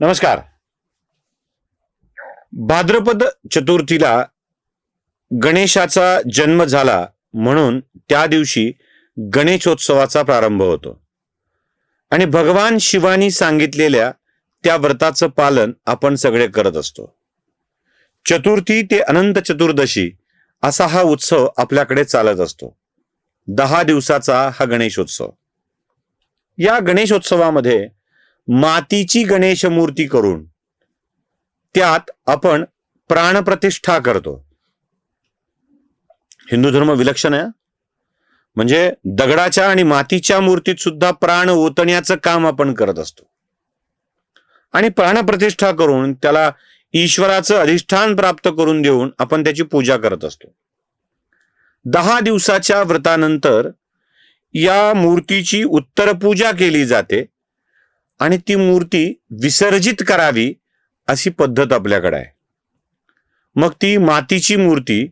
नमस्कार. भाद्रपद चतुर्थीला गणेशाचा जन्म झाला म्हणून त्या दिवशी गणेशोत्सवाचा प्रारंभ होतो. आणि भगवान शिवानी सांगितलेल्या त्या व्रताचं पालन आपण सगळे करत असतो. चतुर्थी ते अनंत चतुर्दशी असा हा उत्सव आपल्याकडे चालत असतो. दहा दिवसाचा हा गणेशोत्सव. या गणेशोत्सवामध्ये मातीची गणेश मूर्ती करून त्यात आपण प्राणप्रतिष्ठा करतो. हिंदू धर्म विलक्षण आहे म्हणजे दगडाच्या आणि मातीच्या मूर्तीत सुद्धा प्राण ओतण्याचं काम आपण करत असतो. आणि प्राणप्रतिष्ठा करून त्याला ईश्वराचं अधिष्ठान प्राप्त करून देऊन आपण त्याची पूजा करत असतो. दहा दिवसाच्या व्रतानंतर या मूर्तीची उत्तर पूजा केली जाते. आणि ती मूर्ती विसर्जित करावी अशी पद्धत आपल्याकडे आहे. मग ती मातीची मूर्ती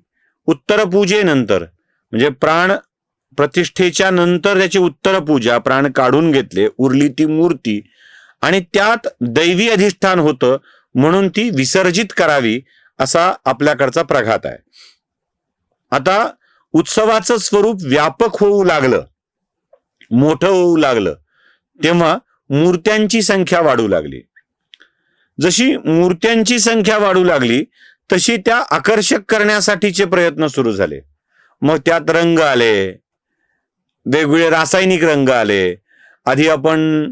उत्तर पूजेनंतर म्हणजे प्राण प्रतिष्ठेच्या नंतर त्याची उत्तर पूजा प्राण काढून घेतले उरली ती मूर्ती आणि त्यात दैवी अधिष्ठान होतं म्हणून ती विसर्जित करावी असा आपल्याकडचा प्रघात आहे. आता उत्सवाचं स्वरूप व्यापक होऊ लागलं मोठं होऊ लागलं तेव्हा मूर्त्यांची संख्या वाढू लागली. जशी मूर्त्यांची संख्या वाढू लागली तशी त्या आकर्षक करण्यासाठीचे प्रयत्न सुरू झाले. मग त्यात रंग आले वेगवेगळे रासायनिक रंग आले. आधी आपण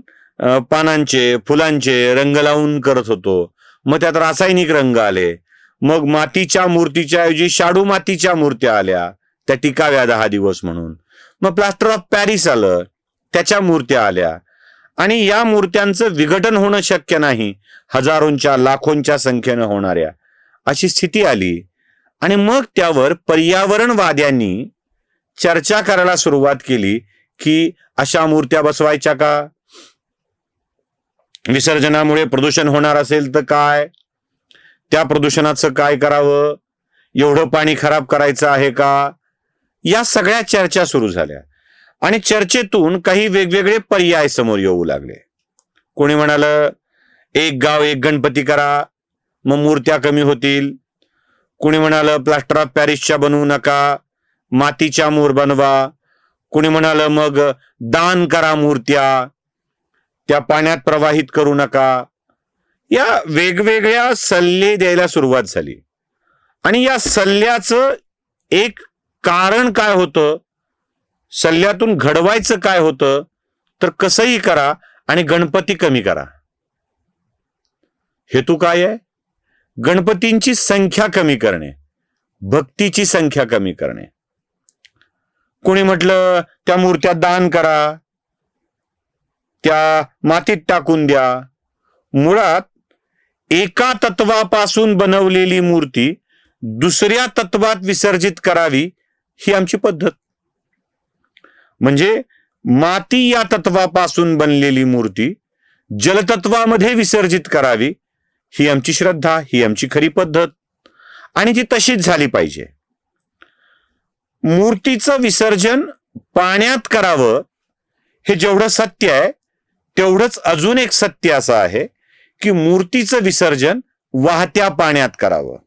पानांचे फुलांचे रंग लावून करत होतो. मग त्यात रासायनिक रंग आले. मग मातीच्या मूर्तीच्या ऐवजी शाडू मातीच्या मूर्त्या आल्या. त्या टिकाव्या दहा दिवस म्हणून. मग प्लास्टर ऑफ पॅरिस आलं. त्याच्या मूर्त्या आल्या. आणि या मूर्त्यांचं विघटन होणं शक्य नाही. हजारोंच्या लाखोंच्या संख्येनं होणाऱ्या. अशी स्थिती आली. आणि मग त्यावर पर्यावरणवाद्यांनी चर्चा करायला सुरुवात केली की अशा मूर्त्या बसवायच्या का? विसर्जनामुळे प्रदूषण होणार असेल तर काय? त्या प्रदूषणाचं काय करावं? एवढं पाणी खराब करायचं आहे का? या सगळ्या चर्चा सुरू झाल्या. आणि चर्चेतून काही वेगवेगळे पर्याय समोर येऊ लागले. कोणी म्हणाल एक गाव एक गणपती करा मग मूर्त्या कमी होतील. कुणी म्हणालं प्लास्टर ऑफ पॅरिसच्या बनवू नका मातीच्या मूर बनवा. कुणी म्हणालं मग दान करा मूर्त्या त्या पाण्यात प्रवाहित करू नका. या वेगवेगळ्या सल्ले द्यायला सुरुवात झाली. आणि या सल्ल्याचं एक कारण काय होतं? सल्ल्यातून घडवायचं काय होतं तर कसंही करा आणि गणपती कमी करा. हेतू काय आहे? गणपतींची संख्या कमी करणे भक्तीची संख्या कमी करणे. कोणी म्हटलं त्या मूर्त्या दान करा त्या मातीत टाकून द्या. मुळात एका तत्वापासून बनवलेली मूर्ती दुसऱ्या तत्वात विसर्जित करावी ही आमची पद्धत. म्हणजे माती या तत्वापासून बनलेली मूर्ती जलतत्वामध्ये विसर्जित करावी ही आमची श्रद्धा ही आमची खरी पद्धत. आणि ती तशीच झाली पाहिजे. मूर्तीचं विसर्जन पाण्यात करावं हे जेवढं सत्य आहे तेवढंच अजून एक सत्य असं आहे की मूर्तीचं विसर्जन वाहत्या पाण्यात करावं.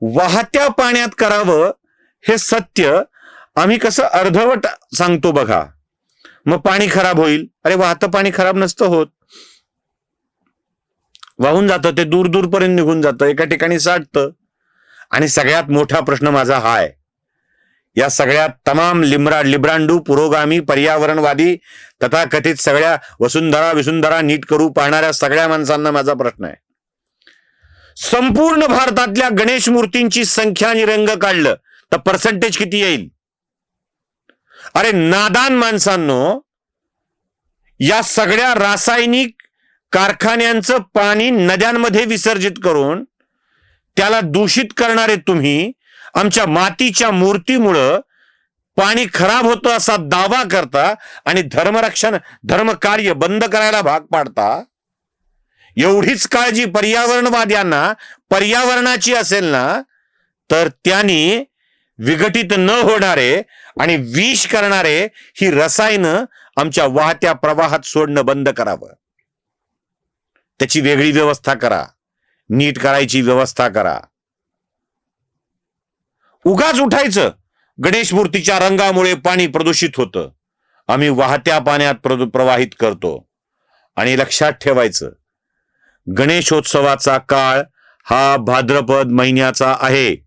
वाहत्या पाण्यात करावं हे सत्य आम्ही कसं अर्धवट सांगतो बघा. मग पाणी खराब होईल. अरे वाहतं पाणी खराब नसतं होत. वाहून जातं ते दूर दूरपर्यंत निघून जातं एका ठिकाणी साठतं. आणि सगळ्यात मोठा प्रश्न माझा हा आहे. या सगळ्या तमाम लिमरा लिब्रांडू पुरोगामी पर्यावरणवादी तथाकथित सगळ्या वसुंधरा विसुंधरा नीट करू पाहणाऱ्या सगळ्या माणसांना माझा प्रश्न आहे. संपूर्ण भारतातल्या गणेश मूर्तींची संख्या आणि रंग काढलं तर पर्सेंटेज किती येईल? अरे नादान माणसांनो या सगळ्या रासायनिक कारखान्यांचं पाणी नद्यांमध्ये विसर्जित करून त्याला दूषित करणारे तुम्ही आमच्या मातीच्या मूर्तीमुळं पाणी खराब होतं असा दावा करता आणि धर्मरक्षण धर्मकार्य बंद करायला भाग पाडता एवढीच काळजी पर्यावरणवाद्यांना पर्यावरणाची असेल ना तर त्यांनी विघटित न होणारे आणि विष करणारे ही रसायनं आमच्या वाहत्या प्रवाहात सोडणं बंद करावं. त्याची वेगळी व्यवस्था करा. नीट करायची व्यवस्था करा. उगाच उठायचं. गणेश मूर्तीच्या रंगामुळे पाणी प्रदूषित होतं. आम्ही वाहत्या पाण्यात प्रदू- प्रवाहित करतो. आणि लक्षात ठेवायचं. गणेशोत्सवाचा काळ हा भाद्रपद महिन्याचा आहे.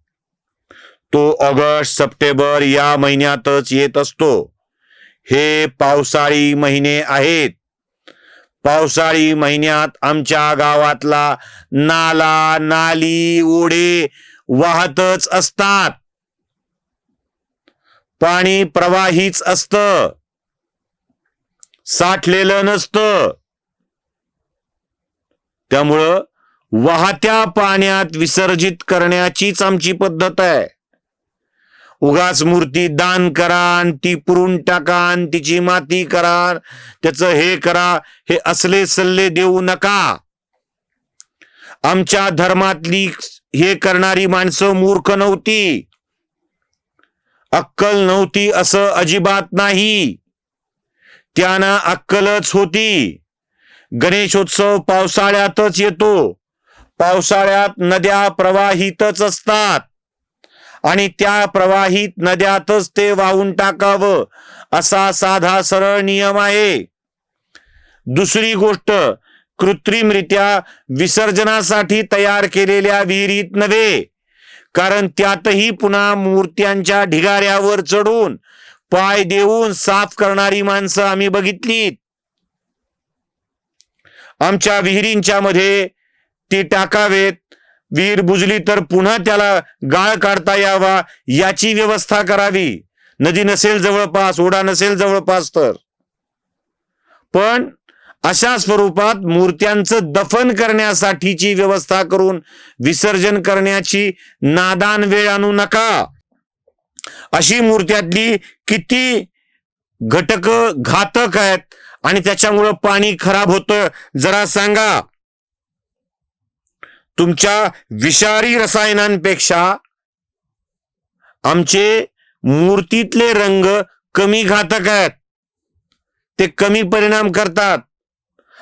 तो ऑगस्ट सप्टेंबर या महिन्यातच येत असतो. हे पावसाळी महिने आहेत. पावसाळी महिन्यात आमच्या गावातला नाला नाली ओढे वाहतच असतात. पाणी प्रवाहीच असत. साठलेलं नसतं. त्यामुळं वाहत्या पाण्यात विसर्जित करण्याचीच आमची पद्धत आहे. उगाच मूर्ती दान करा ती पुरून टाका तिची माती करा त्याचं हे करा हे असले सल्ले देऊ नका. आमच्या धर्मातली हे करणारी माणसं मूर्ख नव्हती. अक्कल नव्हती असं अजिबात नाही. त्यांना अक्कलच होती. गणेशोत्सव पावसाळ्यातच येतो. पावसाळ्यात नद्या प्रवाहितच असतात. आणि त्या प्रवाहित नद्यातच ते वाहून टाकावं. असा साधा सरळ नियम आहे. दुसरी गोष्ट कृत्रिमरित्या विसर्जनासाठी तयार केलेल्या विहिरीत नव्हे कारण त्यातही पुन्हा मूर्त्यांच्या ढिगाऱ्यावर चढून पाय देऊन साफ करणारी माणसं आम्ही बघितलीत. आमच्या विहिरींच्या मध्ये ती टाकावेत विहीर बुजली तर पुन्हा त्याला गाळ काढता यावा याची व्यवस्था करावी. नदी नसेल जवळपास ओढा नसेल जवळपास तर. पण अशा स्वरूपात मूर्त्यांचं दफन करण्यासाठीची व्यवस्था करून विसर्जन करण्याची नादान वेळ आणू नका. अशी मूर्त्यातली किती घटक घातक आहेत आणि त्याच्यामुळं पाणी खराब होतं जरा सांगा. तुमच्या विषारी रसायनांपेक्षा आमचे मूर्तीतले रंग कमी घातक आहेत. ते कमी परिणाम करतात.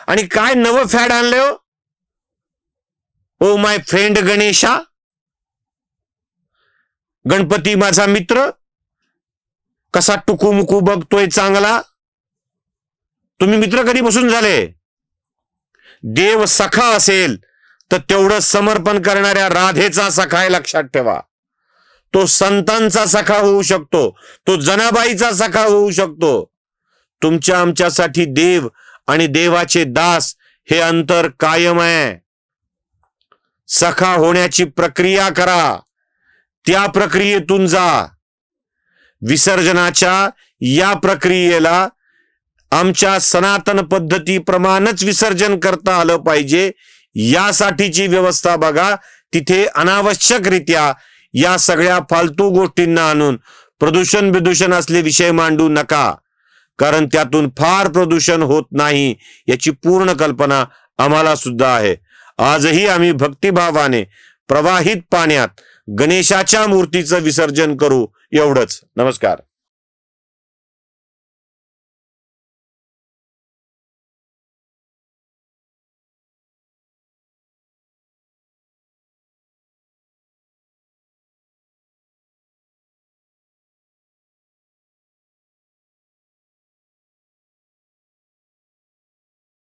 आणि काय नवं फॅड आणलं हो? Oh my friend Ganesha. Ganpati माझा मित्र. कसा टुकूमुकू बघतोय चांगला. तुम्ही मित्र कधी बसून झाले? देव सखा असेल. तर तेवढं समर्पण करणाऱ्या राधेचा सखा आहे लक्षात ठेवा. तो संतांचा सखा होऊ शकतो तो जनाबाईचा सखा होऊ शकतो. तुमच्या आमच्यासाठी देव आणि देवाचे दास हे अंतर कायम आहे. सखा होण्याची प्रक्रिया करा. त्या प्रक्रियेतून जा. विसर्जनाच्या या प्रक्रियेला आमच्या सनातन पद्धतीप्रमाणेच विसर्जन करता आलं पाहिजे. यासाठीची व्यवस्था बघा. तिथे अनावश्यकरित्या या सगळ्या फालतू गोष्टींना आणून प्रदूषण विदूषण असले विषय मांडू नका. कारण त्यातून फार प्रदूषण होत नाही याची पूर्ण कल्पना आम्हाला सुद्धा आहे. आजही आम्ही भक्तिभावाने प्रवाहित पाण्यात गणेशाच्या मूर्तीचं विसर्जन करू. एवढंच. नमस्कार.